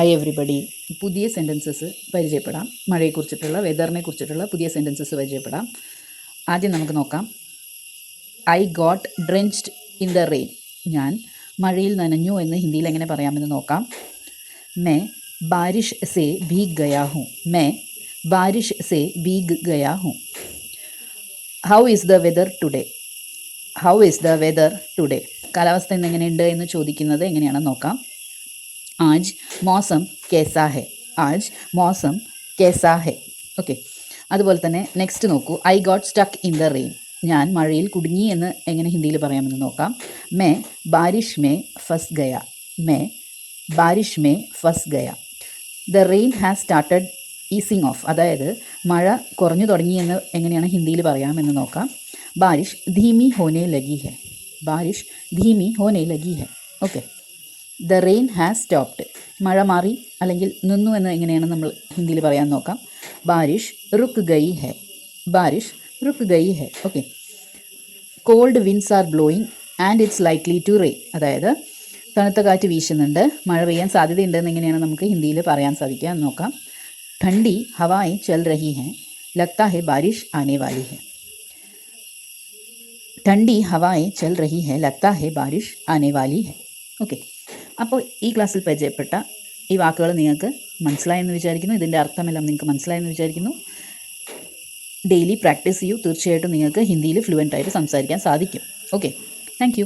Hi everybody പുതിയ sentences പരിചയപ്പെടാം. മഴയെക്കുറിച്ചിട്ടുള്ള വെതറിനെ കുറിച്ചിട്ടുള്ള പുതിയ സെന്റൻസസ് പരിചയപ്പെടാം. ആദ്യം നമുക്ക് നോക്കാം. I got drenched in the rain ഞാൻ മഴയിൽ നനഞ്ഞു എന്ന് ഹിന്ദിയിൽ എങ്ങനെ പറയാമെന്ന് നോക്കാം. മേ ബാരിഷ് സേ ഭീഗ് ഗയാ ഹൂँ. മേ ബാരിഷ് സേ ഭീഗ് ഗയാ ഹൂँ. How is the weather today how is the weather today കാലാവസ്ഥ ഇന്ന് എങ്ങനെയുണ്ട് എന്ന് ചോദിക്കുന്നത് എങ്ങനെയാണെന്ന് നോക്കാം. ആജ് मौसम कैसा है? आज मौसम कैसा है? ഓക്കെ അതുപോലെ തന്നെ നെക്സ്റ്റ് നോക്കൂ. I got stuck in the rain ഞാൻ മഴയിൽ കുടുങ്ങി എന്ന് എങ്ങനെ ഹിന്ദിയിൽ പറയാമെന്ന് നോക്കാം. മേ ബാരിഷ് മേ ഫസ് ഗയ. മേ ബാരിഷ് മേ ഫസ് Gaya. The rain has started easing off അതായത് മഴ കുറഞ്ഞു തുടങ്ങി എന്ന് എങ്ങനെയാണ് ഹിന്ദിയിൽ പറയാമെന്ന് നോക്കാം. ബാരിഷ് ധീമി ഹോനെ ലഗി ഹെ. ബാരിഷ് ധീമി ഹോനെ ലഗി ഹെ. Okay the rain has stopped മഴ മാറി അല്ലെങ്കിൽ നിന്നു എന്ന് എങ്ങനെയാണ് നമ്മൾ ഹിന്ദിയിൽ പറയാൻ നോക്കാം ബാരിഷ് റുക്ക് ഗൈ ഹെ ബാരിഷ് റുക്ക് ഗൈ ഹെ okay cold winds are blowing and it's likely to rain അതായത് തണുത്ത കാറ്റ് വീശുന്നുണ്ട് മഴ പെയ്യാൻ സാധ്യതയുണ്ടെന്ന് എങ്ങനെയാണ് നമുക്ക് ഹിന്ദിയിൽ പറയാൻ സാധിക്കുക എന്ന് നോക്കാം ठंडी हवाएं चल रही हैं लगता है बारिश आने वाली है ठंडी हवाएं चल रही हैं लगता है बारिश आने वाली है ഓക്കെ അപ്പോൾ ഈ ക്ലാസ്സിൽ പരിചയപ്പെട്ട ഈ വാക്കുകൾ നിങ്ങൾക്ക് മനസ്സിലായെന്ന് വിചാരിക്കുന്നു. ഇതിന്റെ അർത്ഥമെല്ലാം നിങ്ങൾക്ക് മനസ്സിലായെന്ന് വിചാരിക്കുന്നു. ഡെയിലി പ്രാക്ടീസ് ചെയ്യൂ. തീർച്ചയായിട്ടും നിങ്ങൾക്ക് ഹിന്ദിയിൽ ഫ്ലുവന്റ് ആയിട്ട് സംസാരിക്കാൻ സാധിക്കും. Okay thank